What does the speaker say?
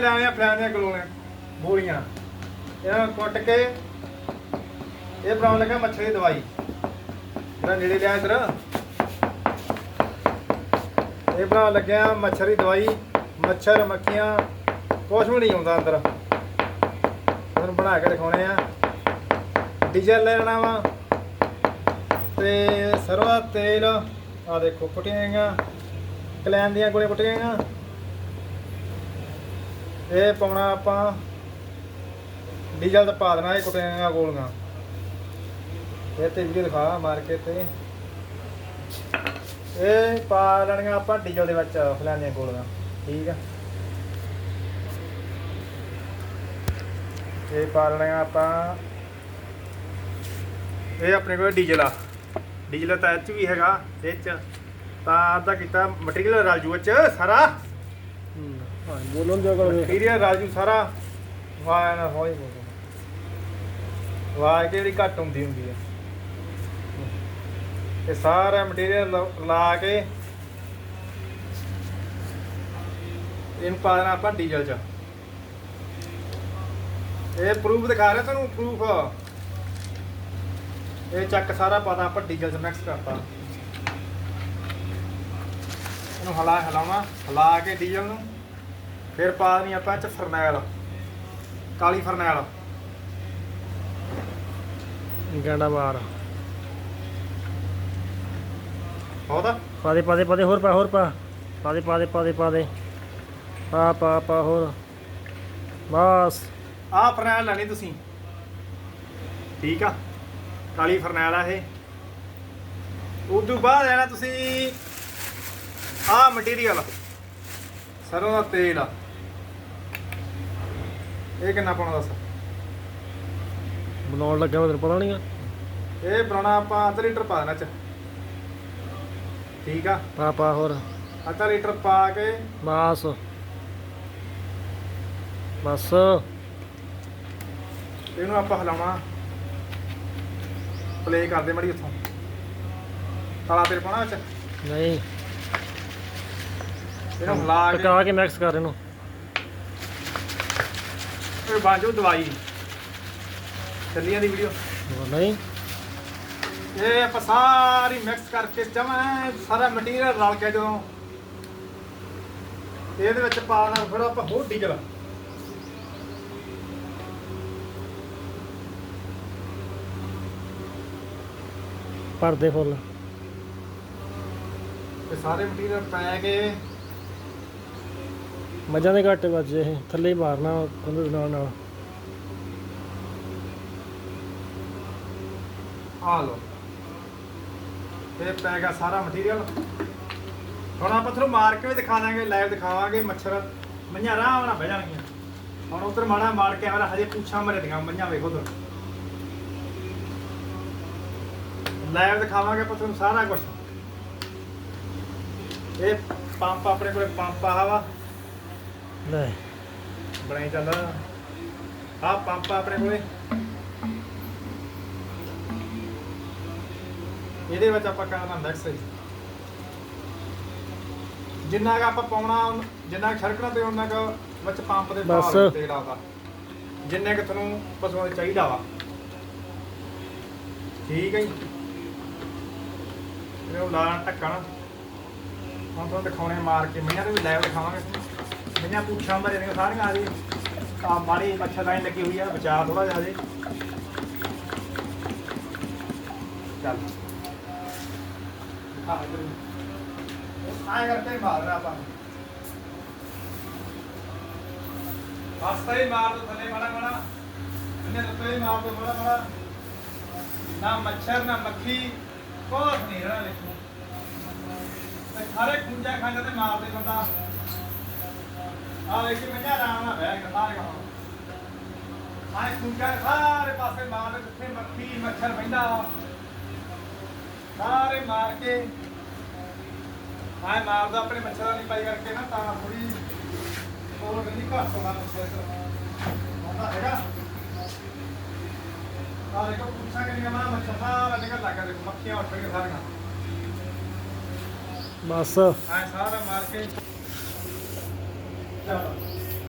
ਲੈਣੇ ਫਲਾਣੀਆਂ ਗਲੋਆਂ ਗੋਲੀਆਂ ਇਹਨਾਂ ਨੂੰ ਕੁੱਟ ਕੇ ਇਹ ਬਣਾਉਣ ਲੱਗਾ ਮੱਛਰ ਦੀ ਦਵਾਈ। ਜਿਹੜਾ ਨੇੜੇ ਲਿਆ ਇਧਰ। ਇਹ ਬਣਾਉਣ ਲੱਗਿਆ ਮੱਛਰ ਦੀ ਦਵਾਈ। ਮੱਛਰ, ਮੱਖੀਆਂ, ਕੁਛ ਵੀ ਨਹੀਂ ਆਉਂਦਾ ਅੰਦਰ। ਤੁਹਾਨੂੰ ਬਣਾ ਕੇ ਦਿਖਾਉਣੇ ਆ। ਡੀਜ਼ਲ ਲੈ ਲੈਣਾ ਵਾ। ਤੇ ਸਰੋਂ ਦਾ ਤੇਲ ਆ ਦੇਖੋ ਕੁੱਟੀਆਂ ਗਈਆਂ। ਕਲੈਨ ਦੀਆਂ ਗੋਲੀਆਂ ਕੁੱਟੀਆਂ ਗਈਆਂ। ਇਹ ਪਾਉਣਾ ਆਪਾਂ ਡੀਜ਼ਲ ਤੇ ਪਾ ਦੇਣਾ ਇਹ ਕੁੱਟੀਆਂ ਗੋਲੀਆਂ। ਇਹ ਤੇ ਵੀਡੀਓ ਦਿਖਾ ਮਾਰ ਕੇ ਤੇ। ਇਹ ਪਾ ਲੈਣੀਆਂ ਆਪਾਂ ਡੀਜ਼ਲ ਦੇ ਵਿੱਚ, ਫਲਾਣੀਆਂ ਗੋਲੀਆਂ, ਠੀਕ ਆ। ਇਹ ਪਾ ਲੈਣੀਆਂ ਆਪਾਂ। ਇਹ ਆਪਣੇ ਕੋਲ ਡੀਜ਼ਲ ਆ। ਡੀਜ਼ਲ ਤਾਂ ਇਹ 'ਚ ਵੀ ਹੈਗਾ, ਇਹ ਚ। ਤਾਂ ਅੱਧਾ ਕੀਤਾ ਮਟੀਰੀਅਲ ਰਲ ਜੂ ਚ, ਸਾਰਾ। ਹਾਂ। ਬੋਲਣ ਦਿਆ ਕਰੋ ਮਟੀਰੀਅਲ ਰਾਜੂ ਸਾਰਾ ਵਾਹ ਨਾ ਹੋਈ ਬੋਲੋ ਵਾਹ ਕਿਹੜੀ ਘੱਟ ਹੁੰਦੀ ਹੁੰਦੀ ਹੈ ਇਹ ਸਾਰਾ ਮਟੀਰੀਅਲ ਲਾ ਕੇ ਇਹਨੂੰ ਪਾ ਦੇਣਾ ਆਪਾਂ ਡੀਜ਼ਲ ਚ। ਇਹ ਪ੍ਰੂਫ ਦਿਖਾ ਰਿਹਾ ਤੁਹਾਨੂੰ ਪ੍ਰੂਫ ਇਹ ਚੱਕ ਸਾਰਾ ਪਤਾ ਆਪਾਂ ਡੀਜ਼ਲ ਚ ਮਿਕਸ ਕਰਤਾ। ਇਹਨੂੰ ਹਲਾ, ਹਲਾਉਣਾ, ਹਲਾ ਕੇ ਡੀਜ਼ਲ ਨੂੰ। ਫਿਰ ਪਾ ਦੇਣੀ ਆਪਾਂ ਚ ਫਰਨੈਲ। ਕਾਲੀ ਫਰਨੈਲ। ਗਾਂਡਾ ਮਾਰ ਬਹੁਤ ਪਾ ਦੇ ਪਾ ਦੇ ਪਾ ਦੇ ਹੋਰ ਪਾ ਹੋਰ ਪਾ। ਪਾ ਦੇ ਪਾ ਦੇ ਪਾ ਦੇ ਪਾ ਦੇ। ਪਾ ਪਾ ਪਾ ਹੋਰ। ਬਸ। ਆਹ ਫਰਨੈਲ ਲੈਣੀ ਤੁਸੀਂ। ਠੀਕ ਆ। ਕਾਲੀ ਫਰਨੈਲ ਆ ਇਹ। ਉਦੋਂ ਬਾਅਦ ਲੈਣਾ ਤੁਸੀਂ ਆਹ ਮਟੀਰੀਅਲ ਸਰੋਂ ਦਾ ਤੇਲ ਆ। ਇਹ ਕਿੰਨਾ ਪਾਉਣਾ ਦੱਸ? ਬਣਾਉਣ ਲੱਗਾ ਮੈਂ ਤੈਨੂੰ ਪਤਾ ਨਹੀਂ ਆ। ਇਹ ਬਣਾਉਣਾ ਆਪਾਂ ਅੱਧਾ ਲੀਟਰ ਪਾ ਦੇਣਾ ਚ। ਠੀਕ ਆ? ਪਾ ਪਾ ਹੋਰ। ਅੱਧਾ ਲੀਟਰ ਪਾ ਕੇ ਬਸ। ਬਸ। ਇਹਨੂੰ ਆਪਾਂ ਹਿਲਾਉਣਾ। ਪਲੇ ਕਰਦੇ ਮੜੀ ਉੱਥੋਂ। ਕਾਲਾ ਤੇਲ ਪਾਉਣਾ ਵਿੱਚ? ਨਹੀਂ। ਇਹਨੂੰ ਹਿਲਾ ਕੇ ਟਕਾ ਕੇ ਮਿਕਸ ਕਰ ਇਹਨੂੰ। ਇਹ ਬਣ ਜਾਊ ਦਵਾਈ। ਚੱਲੀਆਂ ਦੀ ਵੀਡੀਓ ਨਹੀਂ। ਇਹ ਆਪਾਂ ਸਾਰੀ ਮਿਕਸ ਕਰਕੇ ਜਮਾ ਸਾਰਾ ਮਟੀਰੀਅਲ ਰਲ ਕੇ ਜਦੋਂ। ਇਹਦੇ ਵਿੱਚ ਪਾਣਾ ਫਿਰ ਆਪਾਂ ਹੋਰ ਡੀਜ਼ਲ ਭਰਦੇ ਫੁੱਲ। ਤੇ ਸਾਰੇ ਮਟੀਰੀਅਲ ਪੈ ਕੇ ਮੱਝਾਂ ਦੇ ਘੱਟ ਵੱਜੇ ਇਹ, ਥੱਲੇ ਹੀ ਮਾਰਨਾ ਕੰਧ ਦੇ ਨਾਲ ਨਾਲ। ਆ ਲਓ। ਇਹ ਪੈ ਗਿਆ ਸਾਰਾ ਮਟੀਰੀਅਲ ਹੁਣ ਆਪਾਂ ਤੁਹਾਨੂੰ ਮਾਰ ਕੇ ਵੀ ਦਿਖਾ ਦਾਂਗੇ ਲਾਈਵ ਦਿਖਾਵਾਂਗੇ ਮੱਛਰ। ਮਈਆਂ ਆਰਾਮ ਨਾਲ ਬਹਿ ਜਾਣਗੀਆਂ। ਹੁਣ ਉਧਰ ਮਾੜਾ ਮਾਰ ਕੇ ਆਵਰਾ ਹਜੇ ਪੁੱਛਾਂ ਮਰੇ ਦੀਆਂ ਮਈਆਂ ਵੇਖੋ ਉਧਰ। ਲਾਈਵ ਦਿਖਾਵਾਂਗੇ ਆਪਾਂ ਤੁਹਾਨੂੰ ਸਾਰਾ ਕੁਝ ਇਹ ਪੰਪ ਆਪਣੇ ਕੋਲੇ ਪੰਪ ਆ ਵਾ। ਲੈ। ਬਣਾਈ ਚੱਲਦਾ ਆ ਪੰਪ ਆ ਆਪਣੇ ਕੋਲੇ। ਇਹਦੇ ਵਿੱਚ ਆਪਾਂ ਕਰਨਾ ਮਿਕਸ ਜਿੰਨਾ ਕੁ ਆਪਾਂ ਪਾਉਣਾ ਜਿੰਨਾ ਕੁ ਛੜਕਣਾ ਤੇ ਉਹਨਾਂ ਕੁ ਵਿੱਚ ਪੰਪ ਦੇ ਬਸ। ਭਾਰ ਤੇਲ ਆਉਂਦਾ ਜਿੰਨੇ ਕੁ ਤੁਹਾਨੂੰ ਪਸ਼ੂਆਂ ਦੇ ਚਾਹੀਦਾ ਵਾ। ਠੀਕ ਹੈ ਜੀ। ਇਹਨੂੰ ਲਾ ਢੱਕਣ। ਹੁਣ ਤੁਹਾਨੂੰ ਦਿਖਾਉਣੇ ਮਾਰ ਕੇ। ਮਈਆਂ ਦੇ ਵੀ ਲਾਈਵ ਦਿਖਾਵਾਂਗੇ। ਮਈਆਂ ਪੁੱਛਾਂ ਮਰੇ ਦੀਆਂ ਸਾਰੀਆਂ ਆ ਜੀ। ਆ ਮਾੜੀ ਮੱਛਰ ਲਾਈਨ ਲੱਗੀ ਹੋਈ ਆ, ਬਚਾ ਥੋੜਾ ਜਿਹਾ ਹਜੇ। ਚੱਲ। ਆ ਆਏ ਕਰਕੇ ਮਾਰ ਰਹਾ ਆਪਾਂ ਹਸਤਾ ਹੀ ਮਾਰ ਦੋ ਥੱਲੇ ਮਾੜਾ ਮਾੜਾ। ਇਹਨੇ ਲੱਤੇ ਮਾਰ ਦੋ ਮਾੜਾ ਮਾੜਾ। ਨਾ ਮੱਛਰ, ਨਾ ਮੱਖੀ। ਕੁਛ ਨਹੀਂ ਰਹਿਣਾ ਦੇਖੋ ਤੇ ਸਾਰੇ ਖੁੰਝਾ ਖਾਂਦਾ ਤੇ ਮਾਰਦੇ ਬੰਦਾ। ਆਏ ਖੁੰਝਾ ਸਾਰੇ ਪਾਸੇ ਮਾਰਦੇ ਜਿੱਥੇ ਮੱਖੀ ਮੱਛਰ ਬੈਂਦਾ ਸਾਰੇ ਮਾਰ ਕੇ। ਆਏ ਮਾਰਦਾ ਆਪਣੇ ਮੱਛਰਾਂ ਦੀ ਪਾਈ ਕਰਕੇ ਨਾ ਤਾਂ ਥੋੜੀ ਹੋਰ ਨਹੀਂ ਘੱਟ ਹੋਣਾ ਮੱਛਰ ਹੁੰਦਾ ਹੈਗਾ। ਆ ਦੇਖੋ ਪੁੱਛਾਂ ਕਿ ਮਾਰਾ ਮੱਛਰ ਸਾਰਾ ਨਿਕਲ ਲੱਗਾ ਦੇਖੋ ਮੱਖੀਆਂ ਉੱਠ ਗਈਆਂ ਸਾਰੀਆਂ। ਬਸ। ਆਏ ਸਾਰਾ ਮਾਰ ਕੇ ਚਲੋ